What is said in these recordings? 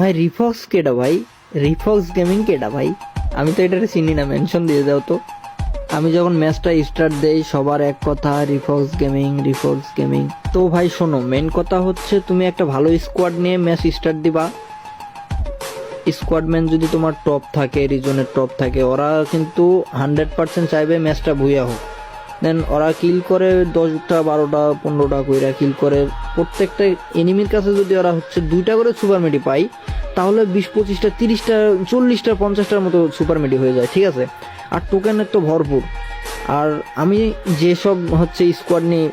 ভাই রিফক্স কেডা ভাই? রিফক্স গেমিং কেডা ভাই? আমি তো এটাকে চিনি না মেনশন দিয়ে দাও তো। আমি যখন ম্যাচটা স্টার্ট দেই, সবার এক কথা রিফক্স গেমিং রিফক্স গেমিং তো ভাই, শোনো মেন কথা হচ্ছে তুমি একটা ভালো স্কোয়াড নিয়ে ম্যাচ স্টার্ট দিবা। স্কোয়াডম্যান যদি তোমার টপ থাকে রিজনের টপ থাকে, ওরা কিন্তু হান্ড্রেড পার্সেন্ট চাইবে ম্যাচটা ভুইয়া হোক। দেন ওরা কিল করে দশটা, বারোটা, পনেরোটা কইরা কিল করে। প্রত্যেকটা এনিমির কাছে যদি ওরা হচ্ছে দুইটা করে সুপার মেডি পাই তাহলে বিশ পঁচিশটা, তিরিশটা, চল্লিশটা, পঞ্চাশটার মতো সুপার মেডি হয়ে যায়, ঠিক আছে? আর টোকেনের তো ভরপুর। আর আমি যেসব হচ্ছে স্কোয়াড নিয়ে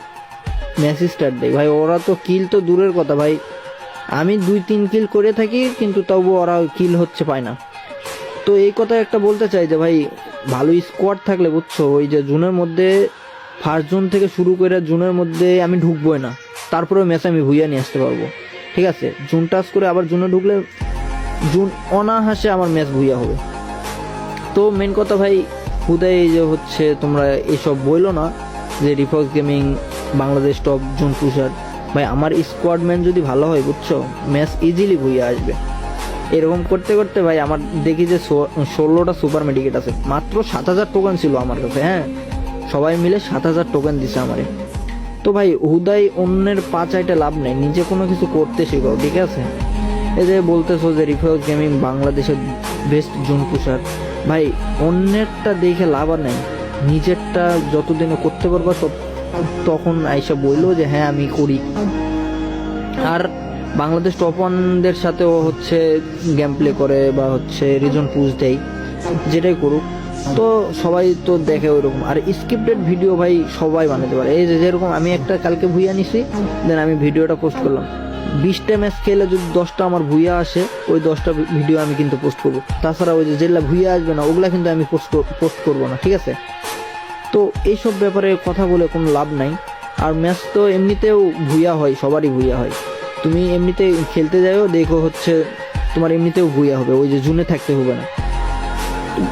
ম্যাচ স্টার্ট দেয় ভাই, ওরা তো কিল তো দূরের কথা, ভাই। আমি দুই, তিন কিল করে থাকি, কিন্তু তবু ওরা কিল হচ্ছে পায় না। তো এই কথা একটা বলতে চাই যে, ভাই, ভালো স্কোয়াড থাকলে বুঝছ, ওই যে জুনের মধ্যে ফার্স্ট জুন থেকে শুরু করে জুনের মধ্যে আমি ঢুকবোই না। তারপরে ম্যাচ আমি ভুইয়া নিয়ে আসতে পারব। ঠিক আছে? জুন টাচ করে আবার জুনে ঢুকলে জুন অনাহাসে আমার ম্যাচ ভুইয়া হবে। তো মেন কথা ভাই, হুদাই যে হচ্ছে তোমরা এসব বইলো না যে রিফক্স gaming Bangladesh top zone pusher ভাই, আমার স্কোয়াড ম্যান যদি ভালো হয়, বুঝছ? ম্যাচ ইজিলি ভুইয়া আসবে। এরকম করতে করতে ভাই, আমার দেখি যে ষোলোটা সুপার মেডিকেট আছে। মাত্র সাত হাজার টোকেন ছিল আমার কাছে হ্যাঁ? সবাই মিলে সাত হাজার টোকেন দিছে আমারে। তো ভাই, হুদাই অন্যের পা চাইতে লাভ নেই, নিজে কোনো কিছু করতে শেখাও, ঠিক আছে? যে বলতেছো যে রিফাউজ গেমিং বাংলাদেশের বেস্ট জুন পুষার ভাই, অন্যেরটা দেখে লাভ নেই। নিজেরটা যতদিনে করতে পারবা তখন আইসা বলল যে হ্যাঁ আমি করি। আর বাংলাদেশ টপ ওয়ানদের সাথেও হচ্ছে গেম প্লে করে বা হচ্ছে রিজন পুজ দেয়, যেটাই করুক। তো সবাই তো দেখে ওইরকম। আর স্ক্রিপ্টেড ভিডিও ভাই সবাই বানাতে পারে। এই যে যেরকম আমি একটা কালকে ভুইয়া নিছি দেন আমি ভিডিওটা পোস্ট করলাম। বিশটা ম্যাচ খেলে যদি দশটা আমার ভুইয়া আসে, ওই দশটা ভিডিও আমি কিন্তু পোস্ট করব। তাছাড়া ওই যে যেগুলা ভুইয়া আসবে না, ওগুলা কিন্তু আমি পোস্ট পোস্ট করব না, ঠিক আছে? তো এইসব ব্যাপারে কথা বলে কোনো লাভ নাই। আর ম্যাচ তো এমনিতেও ভুইয়া হয়, সবারই ভুইয়া হয়। তুমি এমনিতে খেলতে যাও দেখো হচ্ছে তোমার এমনিতেও ভুইয়া হবে, ওই যে জুনে থাকতে হবে না।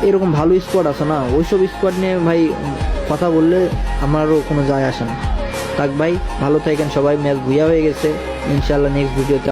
এরকম ভালো স্কোয়াড আছে না? ওইসব স্কোয়াড নিয়ে ভাই কথা বললে আমারও কোনো যায় আসে না। থাক ভাই, ভালো থাকেন সবাই ম্যাচ ভুইয়া হয়ে গেছে। ইনশাল্লাহ নেক্সট ভিডিওতে